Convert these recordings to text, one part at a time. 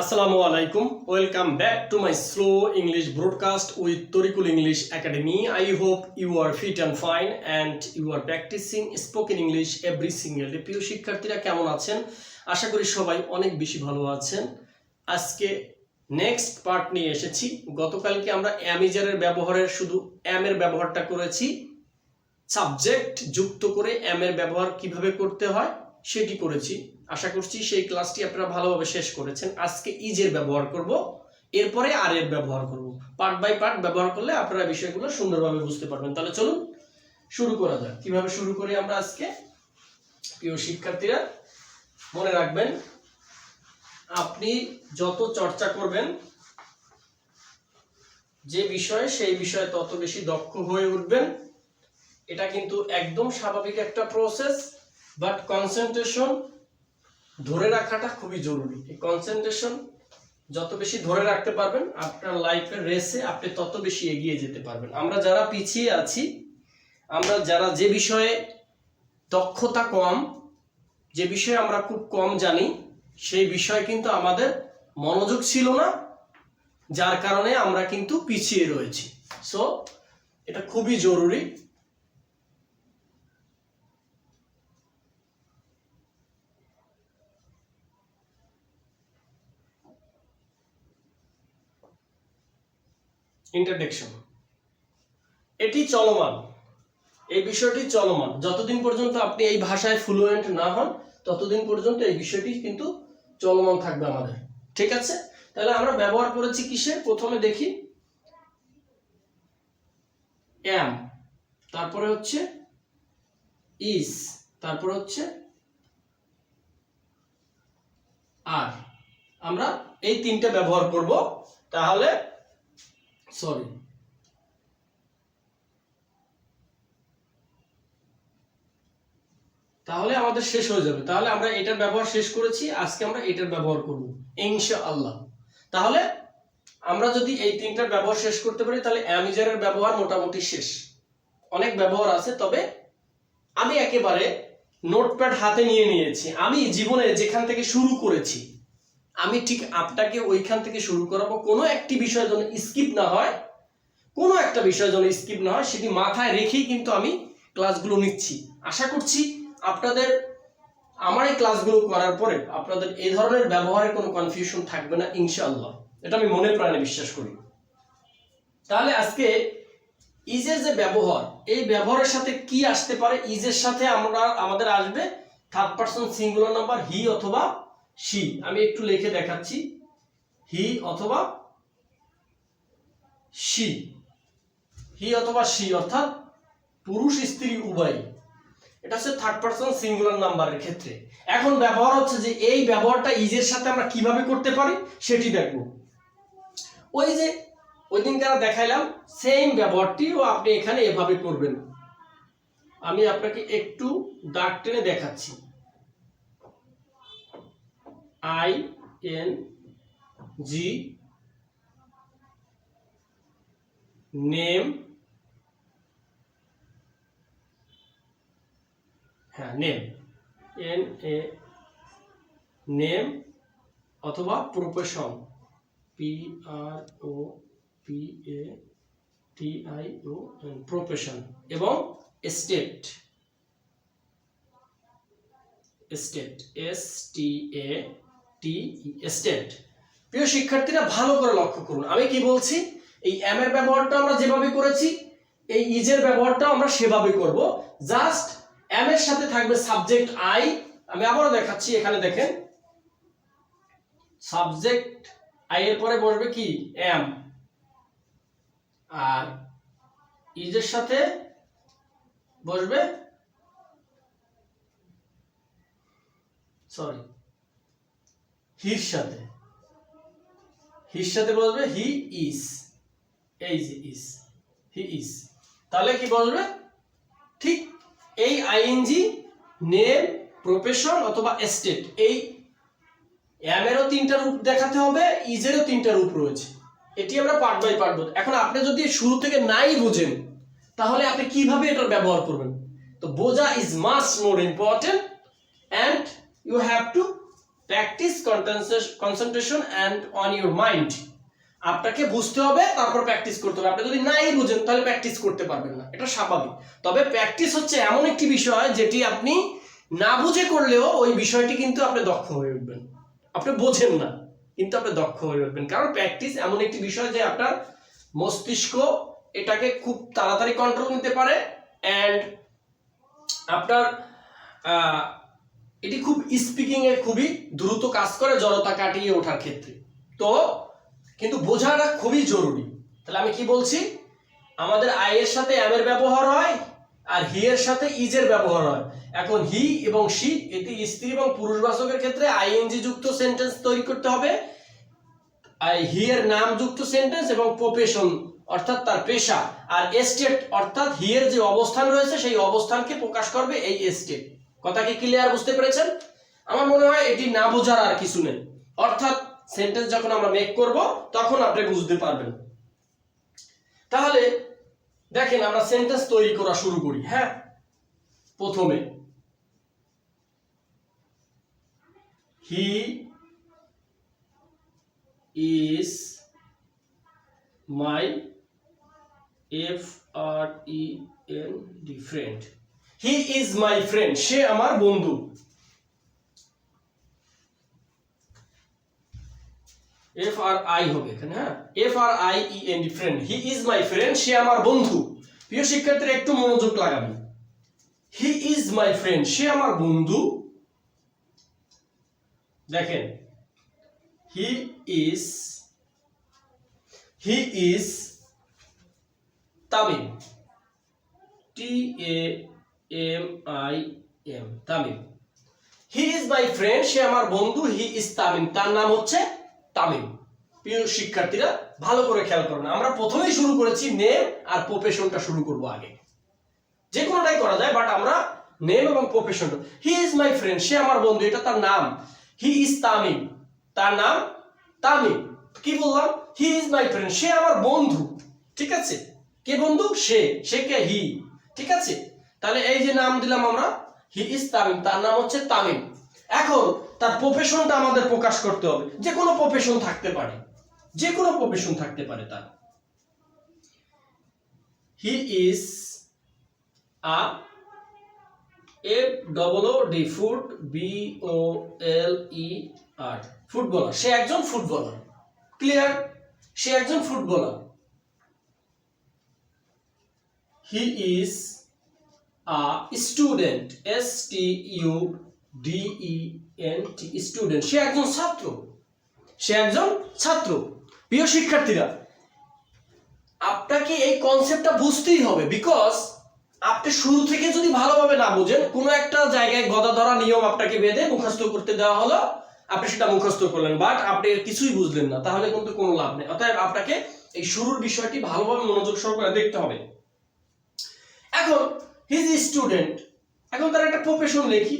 আসসালামু আলাইকুম। Welcome back to my slow English broadcast with Tarikul English academy I hope you are fit and fine and you are practicing spoken English every single day প্রিয় শিক্ষার্থীরা, কেমন আছেন? আশা করি সবাই অনেক বেশি ভালো আছেন। আজকে নেক্সট পার্ট নিয়ে এসেছি। গতকালকে আমরা অ্যামিজারের ব্যবহারের শুধু অ্যাম এর ব্যবহারটা করেছি। সাবজেক্ট যুক্ত করে অ্যাম এর ব্যবহার কীভাবে করতে হয় সেটি করেছি। আশা করছি সেই ক্লাসটি আপনারা ভালোভাবে শেষ করেছেন। আজকে ইজের ব্যবহার করব, এরপরে আর এর ব্যবহার করব। পার্ট বাই পার্ট ব্যবহার করলে আপনারা বিষয়গুলো সুন্দরভাবে বুঝতে পারবেন। তাহলে চলুন শুরু করা যাক। কীভাবে শুরু করি আমরা আজকে? প্রিয় শিক্ষার্থীরা, মনে রাখবেন, আপনি যত চর্চা করবেন, যে বিষয়ে সেই বিষয়ে তত বেশি দক্ষ হয়ে উঠবেন, এটা কিন্তু একদম স্বাভাবিক একটা প্রসেস বাট কনসেন্ট্রেশন ধরে রাখাটা খুবই জরুরি। এই কনসেন্ট্রেশন যত বেশি ধরে রাখতে পারবেন, আপনার লাইফের রেসে আপনি তত বেশি এগিয়ে যেতে পারবেন। আমরা যারা পিছিয়ে আছি, আমরা যারা যে বিষয়ে দক্ষতা কম, যে বিষয়ে আমরা খুব কম জানি, সেই বিষয়ে কিন্তু আমাদের মনোযোগ ছিল না, যার কারণে আমরা কিন্তু পিছিয়ে রয়েছি। সো এটা খুবই জরুরি। ইন্টারডেকশন এটি চলমান। এই বিষয়টি চলমান। যতদিন পর্যন্ত আপনি এই ভাষায় ফ্লুয়েন্ট না হন, ততদিন পর্যন্ত এই বিষয়টি কিন্তু চলমান থাকবে আমাদের। ঠিক আছে? তাহলে আমরা ব্যবহার করেছি কিসের? প্রথমে দেখি। এম তারপরে হচ্ছে ইস তারপরে হচ্ছে আর আমরা এই তিনটে ব্যবহার করব। তাহলে সরি তাহলে আমাদের শেষ হয়ে যাবে। তাহলে আমরা এটার ব্যবহার শেষ করেছি, আজকে আমরা এটার ব্যবহার করব ইনশা আল্লাহ তাহলে আমরা যদি এই তিনটার ব্যবহার শেষ করতে পারি, তাহলে অ্যামিজারের ব্যবহার মোটামুটি শেষ। অনেক ব্যবহার আছে, তবে আমি একেবারে নোটপ্যাড হাতে নিয়ে নিয়েছি। আমি জীবনে যেখান থেকে শুরু করেছি আমি ঠিক আপনাকে ওইখান থেকে শুরু করাবো। কোনো একটি বিষয় যেন স্কিপ না হয়, কোনো একটা বিষয় যেন স্কিপ না হয়, সেটি মাথায় রেখেই কিন্তু আমি ক্লাসগুলো নিচ্ছি। আশা করছি আপনাদের, আমার এই ক্লাসগুলো করার পরে আপনাদের এই ধরনের ব্যবহারের কোনো কনফিউশন থাকবে না, ইনশাআল্লাহ। এটা আমি মনে প্রাণে বিশ্বাস করি। তাহলে আজকে ইজের যে ব্যবহার, এই ব্যবহারের সাথে কি আসতে পারে? ইজের সাথে আমরা, আমাদের আসবে third person singular number he অথবা শি। আমি একটু লিখে দেখাচ্ছি। হি অথবা শি। হি অথবা শি অর্থাৎ পুরুষ, স্ত্রী, উভয়। এটা হচ্ছে থার্ড পার্সন সিঙ্গুলার নাম্বারের ক্ষেত্রে। এখন ব্যবহার হচ্ছে যে এই ব্যবহারটা ইজের সাথে আমরা কীভাবে করতে পারি, সেটি দেখব। ওই যে ওই দিন যারা দেখাইলাম সেম ব্যবহারটিও আপনি এখানে এভাবে করবেন। আমি আপনাকে একটু দাগ টেনে দেখাচ্ছি। আই এন জি নেম হ্যাঁ নেম, এন এ নেম অথবা profession P R O P A T I O profession এবং state state, S T A T state প্রিয় শিক্ষার্থীরা, ভালো করে লক্ষ্য করুন। আমি কি বলছি? এই এম এর ব্যবহারটা আমরা যেভাবে করেছি, এই ইজের ব্যবহারটা আমরা সেভাবে করব। জাস্ট এম এর সাথে থাকবে সাবজেক্ট আই আমি আবারও দেখাচ্ছি, এখানে দেখেন। সাবজেক্ট আই এর পরে বসবে কি? এম আর ইজের সাথে বসবে সরি হির সাথে। হির সাথে বসবে হি ইজ এই ইজ হি ইজ তাহলে কি বসবে ঠিক এই আইএনজি, নেম, প্রফেশন অথবা স্টেট, এই এমেরও তিনটা রূপ দেখাতে হবে ইজেরও তিনটা রূপ রয়েছে। এটি আমরা পার্ট বাই পার্ট এখন আপনি যদি শুরু থেকে নাই বুঝেন, তাহলে আপনি কীভাবে এটার ব্যবহার করবেন? তো বোঝা is much more important and you have to practice concentration and on your mind আপনাকে বুঝতে হবে, তারপর প্র্যাকটিস করতে হবে। আপনি যদি নাই বুঝেন, তাহলে প্র্যাকটিস করতে পারবেন না। এটা স্বাভাবিক। তবে প্র্যাকটিস হচ্ছে এমন একটি বিষয় যেটি আপনি না বুঝে করলেও ওই বিষয়টি কিন্তু আপনি দক্ষ হয়ে উঠবেন। আপনি বোঝেন না, কিন্তু আপনি দক্ষ হয়ে উঠবেন। কারণ প্র্যাকটিস এমন একটি বিষয় যে আপনার মস্তিষ্ক এটাকে খুব তাড়াতাড়ি কন্ট্রোল নিতে পারে অ্যান্ড আপনার এটি খুব স্পিকিং এ খুবই দ্রুত কাজ করে জড়তা কাটিয়ে ওঠার ক্ষেত্রে। তো, কিন্তু বোঝাটা খুবই জরুরি। তাহলে আমি কি বলছি? আমাদের আই এর সাথে এম এর ব্যবহার হয়, আর হি এর সাথে ইজ এর ব্যবহার হয়। এখন হি এবং সি এটি স্ত্রী এবং পুরুষবাচকের ক্ষেত্রে আইএনজি যুক্ত সেন্টেন্স তৈরি করতে হবে। আর হি এর নাম যুক্ত সেন্টেন্স এবং প্রফেশন অর্থাৎ তার পেশা। আর এস্টেট অর্থাৎ হি এর যে অবস্থান রয়েছে, সেই অবস্থানকে প্রকাশ করবে এই এস্টেট কথা কি ক্লিয়ার বুঝতে পেরেছেন? আমার মনে হয় এটি না বোঝার আর কিছু নেই। অর্থাৎ সেন্টেন্স যখন আমরা মেক করব, তখন আপনি বুঝতে পারবেন। তাহলে দেখেন আমরা সেন্টেন্স তৈরি করা শুরু করি হ্যাঁ? প্রথমে he is my F R E N D friend he is my friend সে আমার বন্ধু। এফ আর আই হবে এখানে হ্যাঁ? F R I E N D friend he is my friend সে আমার বন্ধু। প্রিয় শিক্ষার্থীরা, একটু মনোযোগ লাগাবেন হি ইজ মাই ফ্রেন্ড সে আমার বন্ধু। দেখেন he is he is Tamim. T A M I M Tamim. He is my friend সে আমার বন্ধু হি ইজ তামিম। তার নাম হচ্ছে তামিম। প্রিয় শিক্ষার্থীরা, ভালো করে খেয়াল করুন। আমরা প্রথমেই শুরু করেছি নেম আর প্রফেশনটা শুরু করব আগে। যে কোনোটাই করা যায় বাট আমরা নেম এবং profession he is my friend সে আমার বন্ধু, এটা তার নাম। He is Tamim. তার নাম তামিম। কি বললাম? হি ইজ মাই ফ্রেন্ড সে আমার বন্ধু। ঠিক আছে? কে বন্ধু? সে। সে কে? হি ঠিক আছে? তাহলে এই যে নাম দিলাম আমরা, হি ইজ তামিম, তার নাম হচ্ছে তামিম। এখন তার প্রফেশনটা আমাদের প্রকাশ করতে হবে। যে কোনো প্রফেশন থাকতে পারে। যে কোনো প্রফেশন থাকতে পারে তার। He is a F double O D foot B O L E R footballer সে একজন ফুটবলার ক্লিয়ার সে একজন footballer he is student S T U D E N T student সে একজন ছাত্র। সে একজন ছাত্র। প্রিয় শিক্ষার্থীরা, আপনাকে এই কনসেপ্টটা বুঝতেই হবে বিকজ আপনি শুরু থেকে যদি ভালোভাবে না বুঝেন, কোনো একটা জায়গায় গদা ধরা নিয়ম আপনাকে বেঁধে মুখস্থ করতে দেওয়া হলো, আপনি সেটা মুখস্থ করলেন বাট আপনি কিছুই বুঝলেন না, তাহলে কিন্তু কোনো লাভ নেই। অতএব আপনাকে এই শুরুর বিষয়টি ভালোভাবে মনোযোগ সহকারে দেখতে হবে। এখন হিজ স্টুডেন্ট এখন তার একটা প্রফেশন লেখি।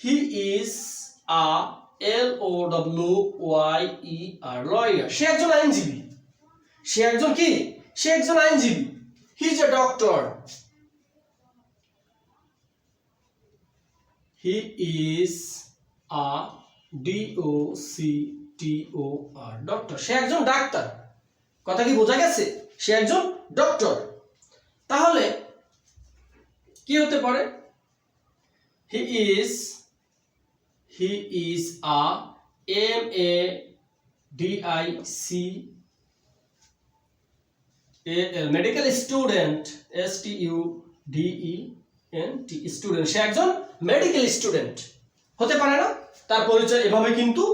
He is a L O W Y E R lawyer সে একজন আইনজীবী। সে একজন কি? সে একজন আইনজীবী। He is a doctor he is a D O C T O R doctor সে একজন ডাক্তার। কথা কি বোঝা গেছে? সে একজন ডক্টর তাহলে কি হতে পারে? He is he is a M A D I C medical student S T U D E N T student সে একজন মেডিকেল স্টুডেন্ট হতে পারে না? তার পরিচয় এভাবে কিন্তু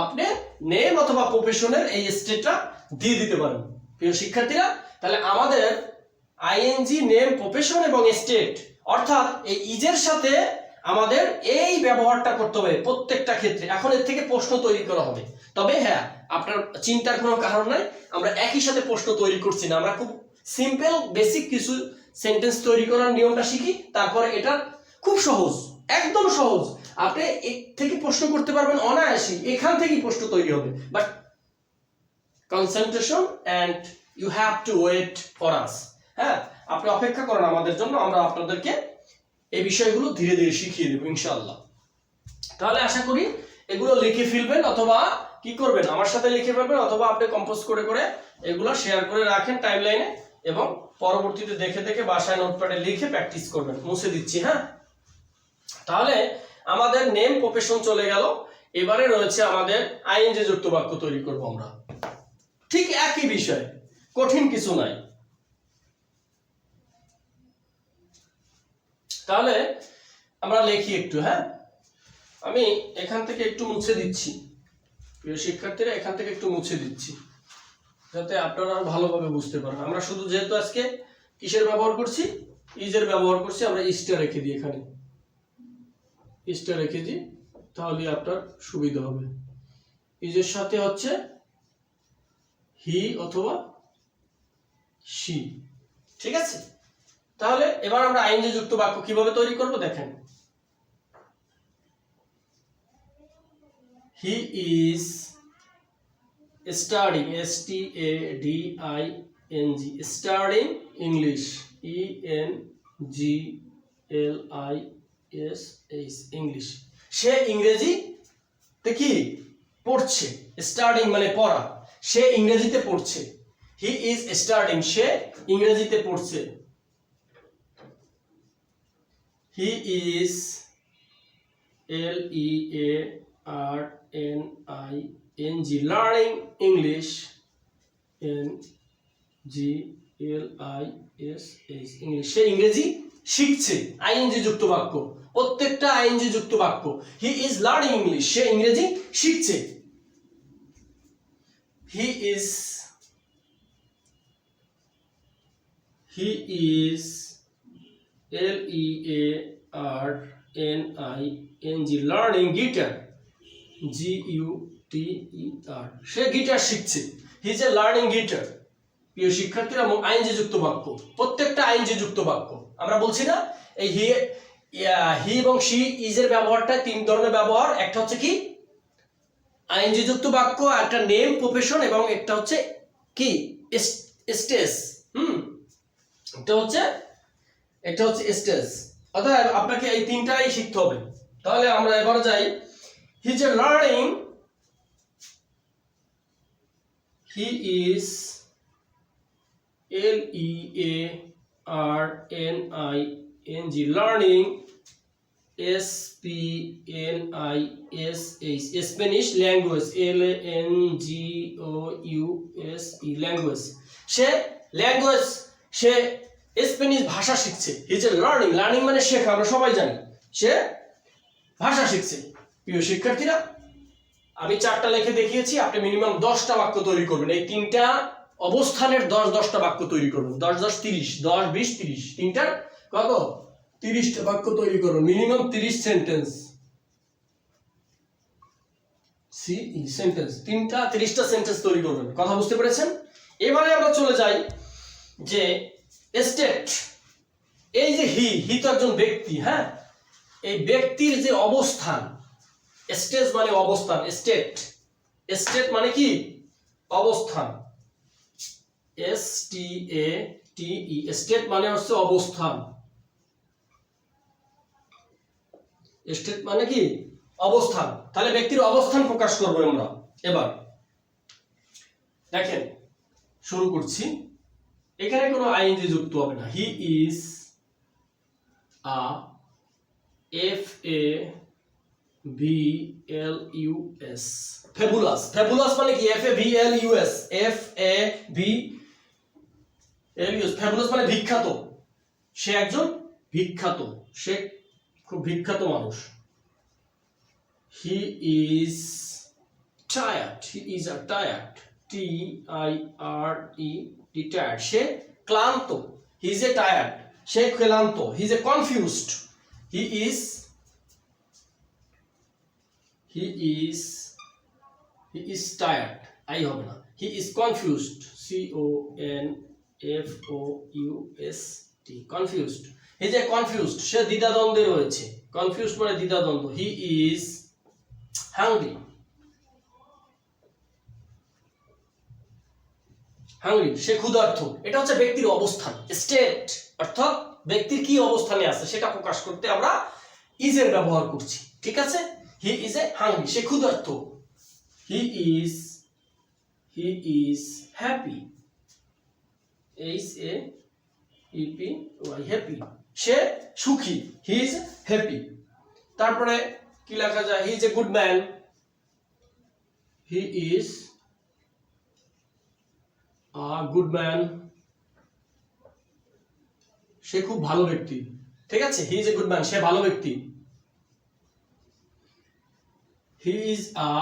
আপনি নেম অথবা প্রফেশনের এই স্টেটটা দিয়ে দিতে পারেন। প্রিয় শিক্ষার্থীরা, তাহলে আমাদের আইএনজি নেম প্রফেশন এবং স্টেট অর্থাৎ এই ইজের সাথে আমাদের এই ব্যবহারটা করতে হবে প্রত্যেকটা ক্ষেত্রে। এখন এর থেকে প্রশ্ন তৈরি করা হবে। তবে হ্যাঁ আপনার চিন্তার কোনো কারণ নাই। আমরা একই সাথে প্রশ্ন তৈরি করছি না। আমরা খুব সিম্পল বেসিক কিছু সেন্টেন্স তৈরি করার নিয়মটা শিখি। তারপরে এটা খুব সহজ, একদম সহজ। আপনি এর থেকে প্রশ্ন করতে পারবেন অনায়াসী। এখান থেকেই প্রশ্ন তৈরি হবে। But concentration and you have to wait for us হ্যাঁ আপনি অপেক্ষা করেন আমাদের জন্য, আমরা আপনাদেরকে এই বিষয়গুলো ধীরে ধীরে শিখিয়ে দেবো, ইনশাআল্লাহ। তাহলে আশা করি এগুলো লিখে ফেলবেন অথবা কি করবেন? আমার সাথে লিখে ফেলবেন অথবা আপনি কম্পোজ করে করে এগুলো শেয়ার করে রাখেন টাইম লাইনে এবং পরবর্তীতে দেখে দেখে বাসায় নোটপ্যাডে লিখে প্র্যাকটিস করবেন। মুছে দিচ্ছি হ্যাঁ? তাহলে আমাদের নেম প্রফেশন চলে গেল। এবারে রয়েছে আমাদের আইএনজি যুক্ত বাক্য তৈরি করব আমরা। ঠিক একই বিষয়, কঠিন কিছু নাই। তাহলে আমরা লিখি একটু হ্যাঁ? আমি এখান থেকে একটু মুছে দিচ্ছি। প্রিয় শিক্ষার্থীরা, এখান থেকে একটু মুছে দিচ্ছি। যাতে আপনারা ভালোভাবে বুঝতে পারেন। আমরা শুধু যেহেতু আজকে কিসের ব্যবহার করছি? ইজের ব্যবহার করছি। আমরা ইস্টা রেখে দিই এখানে। ইস্টা রেখে দিই তাহলে আপনার সুবিধা হবে। ইজের সাথে হচ্ছে হি অথবা সি ঠিক আছে? তাহলে এবার আমরা আইনজি যুক্ত বাক্য কীভাবে তৈরি করব দেখেন। He is studying, S T A D I N G, studying English E N G L I S H, English. সে ইংরেজি তে কি? পড়ছে স্টার্টিং মানে পড়া। সে ইংরেজিতে পড়ছে। হি ইজ স্টার্টিং সে ইংরেজিতে পড়ছে। He is L E A R N I N G learning English N G L I S H English সে ইংরেজি শিখছে। আইএনজি যুক্ত বাক্য। প্রত্যেকটা আইএনজি যুক্ত বাক্য। হি ইজ লার্নিং ইংলিশ সে ইংরেজি শিখছে। He is he is L E A R N I N G learning guitar G U T E R সে গিটার শিখছে। He is a learning guitar প্রিয় শিক্ষার্থীরা আইনজি যুক্ত বাক্য। প্রত্যেকটা আইনজি যুক্ত বাক্য। আমরা বলছি না, এই হি হি এবং সি ইজ এর ব্যবহারটা তিন ধরনের ব্যবহার। একটা হচ্ছে কি? আইনজি যুক্ত বাক্য একটা নেম প্রফেশন এবং একটা হচ্ছে কি? স্টেজ হুম? এটা হচ্ছে এটা হচ্ছে স্টেজ অতএব আপনাকে এই তিনটাই শিখতে হবে। তাহলে আমরা এবার যাই। He is learning he is L E A R N I N G learning S P N I S H Spanish language L N G O U S E language say language সে Spanish ভাষা শিখছে। He's a learning learning মানে শেখা, আমরা সবাই জানি। সে ভাষা শিখছে। প্রিয় শিক্ষার্থীরা, আমি চারটা লেখে দেখিয়েছি, আপনি মিনিমাম দশটা বাক্য তৈরি করবেন। এই তিনটা অবস্থানের দশ, দশটা বাক্য তৈরি করবেন। দশ দশ, তিরিশ, দশ, বিশ, তিরিশ। তিনটার কত? তিরিশটা বাক্য তৈরি করবেন। মিনিমাম তিরিশ সেন্টেন্স সি সেন্টেন্স তিনটা, তিরিশটা সেন্টেন্স তৈরি করবেন। কথা বুঝতে পেরেছেন? এবারে আমরা চলে যাই যে স্টেট এই যে হি হি তো একজন ব্যক্তি হ্যাঁ? এই ব্যক্তির যে অবস্থান স্টেজ মানে অবস্থান স্টেট স্টেট মানে কি? অবস্থান। S T A T E state মানে হচ্ছে অবস্থান। স্টেট মানে কি? অবস্থান। তাহলে ব্যক্তির অবস্থান প্রকাশ করব আমরা, এবার। দেখেন, শুরু করছি। এখানে কোনো আইএনজি যুক্ত হবে না। He is a F A V L U S fabulous fabulous মানে কি? F A V L U S F A V L U S fabulous মানে বিখ্যাত। সে একজন বিখ্যাত। সে খুব বিখ্যাত মানুষ। He is tired he is a tired T I R E T tired সে ক্লান্ত হি ইজ এ টায়ার্ড সে ক্লান্ত he is a confused he is he is he is tired I হবে না he is confused C O N F O U S T confused he confused সে দ্বিধাদ্বন্দ্বে রয়েছে confused মানে দ্বিধাদ্বন্দ্ব he is hungry hungry সে ক্ষুধার্ত। এটা হচ্ছে ব্যক্তির অবস্থান স্টেট অর্থাৎ ব্যক্তির কি অবস্থানে আছে সেটা প্রকাশ করতে আমরা ইজের ব্যবহার করছি, ঠিক আছে? হি ইজ এ হাংরি সে ক্ষুধার্ত। He is he is happy H A P P Y happy সে সুখী হি ইজ হ্যাপি তারপরে কি লেখা যায়? He is a good man he is good man সে খুব ভালো ব্যক্তি। ঠিক আছে? He is a good man সে ভালো ব্যক্তি। হি ইজ আ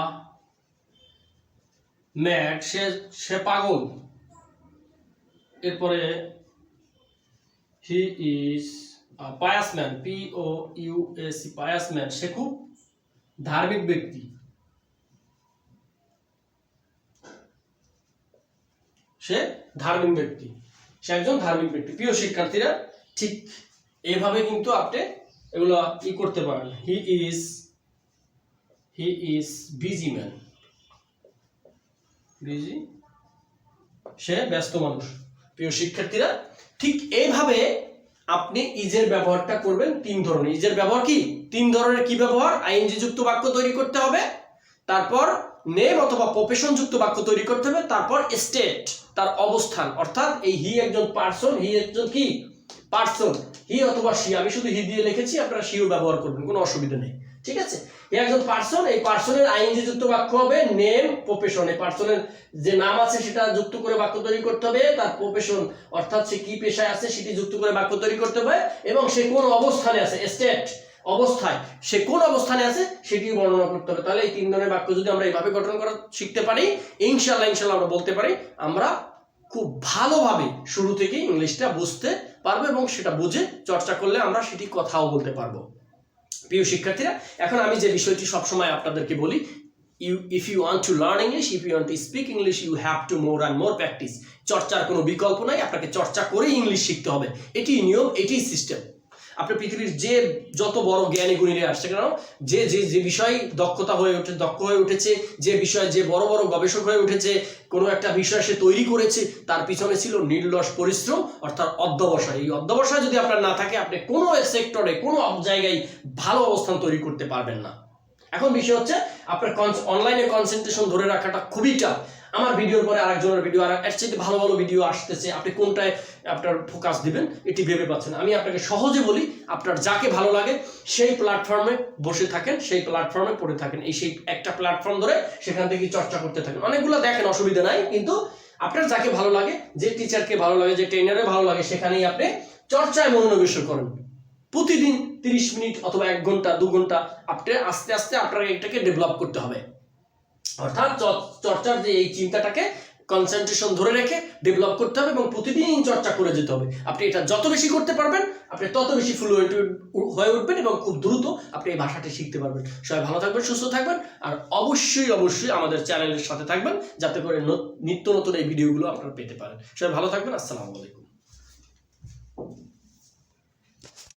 ম্যাড সে সে পাগল। এরপরে he is pious man P O U S pious man সে খুব ধার্মিক ব্যক্তি। সে ধার্মিক ব্যক্তি। সে একজন ধার্মিক ব্যক্তি। প্রিয় শিক্ষার্থীরা, ঠিক এইভাবে কিন্তু আপনি এগুলো ই করতে পারেন। He is he is busy man. Busy? সে ব্যস্ত মানুষ। প্রিয় শিক্ষার্থীরা, ঠিক এইভাবে আপনি ইজের ব্যবহারটা করবেন তিন ধরনের। ইজের ব্যবহার কি? তিন ধরনের কি ব্যবহার? আইএনজি যুক্ত বাক্য তৈরি করতে হবে। তারপর নেম অথবা প্রফেশন যুক্ত বাক্য তৈরি করতে হবে। তারপর স্টেট। তার অবস্থান। অর্থাৎ এই হি একজন পার্সন হি একজন কি? পার্সন হি অথবা সি আমি শুধু হি দিয়ে লিখেছি, আপনারা সিও ব্যবহার করবেন, কোনো অসুবিধা নেই। ঠিক আছে? হি একজন পার্সন এই পার্সনের আইএনজি যুক্ত বাক্য হবে নেম প্রফেশন এই পার্সনের যে নাম আছে সেটা যুক্ত করে বাক্য তৈরি করতে হবে, তার প্রফেশন অর্থাৎ সে কি পেশায় আছে সেটি যুক্ত করে বাক্য তৈরি করতে হবে, এবং সে কোন অবস্থানে আছে স্টেট অবস্থায়। সে কোন অবস্থানে আছে সেটি বর্ণনা করতে হবে। তাহলে এই তিন ধরনের বাক্য যদি আমরা এইভাবে গঠন করা শিখতে পারি ইনশাল্লাহ ইনশাল্লাহ আমরা বলতে পারি, আমরা খুব ভালোভাবে শুরু থেকে ইংলিশটা বুঝতে পারব এবং সেটা বুঝে চর্চা করলে আমরা সেটি কথাও বলতে পারব। প্রিয় শিক্ষার্থীরা, এখন আমি যে বিষয়টি সবসময় আপনাদেরকে বলি you if you want to learn English if you want to speak English you have to more and more practice চর্চার কোনো বিকল্প নাই, আপনাকে চর্চা করেই ইংলিশ শিখতে হবে। এটি নিয়ম এটি সিস্টেম আপনি পৃথিবীর যে যত বড় জ্ঞানী গুণীরা আসছে কেন, যে যে যে বিষয় দক্ষতা হয়ে উঠে, দক্ষ হয়ে উঠেছে, যে বিষয়ে যে বড় বড় গবেষক হয়ে উঠেছে, কোনো একটা বিষয় সে তৈরি করেছে, তার পিছনে ছিল নির্লস পরিশ্রম, অর্থাৎ অধ্যবসায়। এই অধ্যবসায় যদি আপনার না থাকে, আপনি কোনো সেক্টরে কোনো জায়গায় ভালো অবস্থান তৈরি করতে পারবেন না। এখন বিষয় হচ্ছে, আপনার অনলাইনে কনসেন্ট্রেশন ধরে রাখাটা খুবই টাফ আমার ভিডিওর পরে আরেকজনের ভিডিও আর এর চাইতে ভালো ভালো ভিডিও আসতেছে। আপনি কোনটায় আপনার ফোকাস দিবেন, এটি ভেবে পাচ্ছেন আমি আপনাকে সহজে বলি, আপনার যাকে ভালো লাগে, সেই প্ল্যাটফর্মে বসে থাকেন, সেই প্ল্যাটফর্মে পড়ে থাকেন। এই সেই একটা প্ল্যাটফর্ম ধরে সেখান থেকে চর্চা করতে থাকেন। অনেকগুলো দেখেন, অসুবিধা নাই, কিন্তু আপনার যাকে ভালো লাগে, যে টিচারকে ভালো লাগে, যে ট্রেনারে ভালো লাগে, সেখানেই আপনি চর্চায় মনোনিবেশ করেন। প্রতিদিন তিরিশ মিনিট অথবা এক ঘণ্টা, দু ঘণ্টা, আপনি আস্তে আস্তে আপনার এটাকে ডেভেলপ করতে হবে। অর্থাৎ চর্চার যে এই চিন্তাটাকে কনসেন্ট্রেশন ধরে রেখে ডেভেলপ করতে হবে এবং প্রতিদিন চর্চা করে যেতে হবে। আপনি এটা যত বেশি করতে পারবেন, আপনি তত বেশি ফ্লুয়েন্ট হয়ে উঠবেন এবং খুব দ্রুত আপনি এই ভাষাটি শিখতে পারবেন। সবাই ভালো থাকবেন, সুস্থ থাকবেন আর অবশ্যই অবশ্যই আমাদের চ্যানেলের সাথে থাকবেন যাতে করে নিত্য নতুন এই ভিডিওগুলো আপনারা পেতে পারেন। সবাই ভালো থাকবেন, আসসালামু আলাইকুম।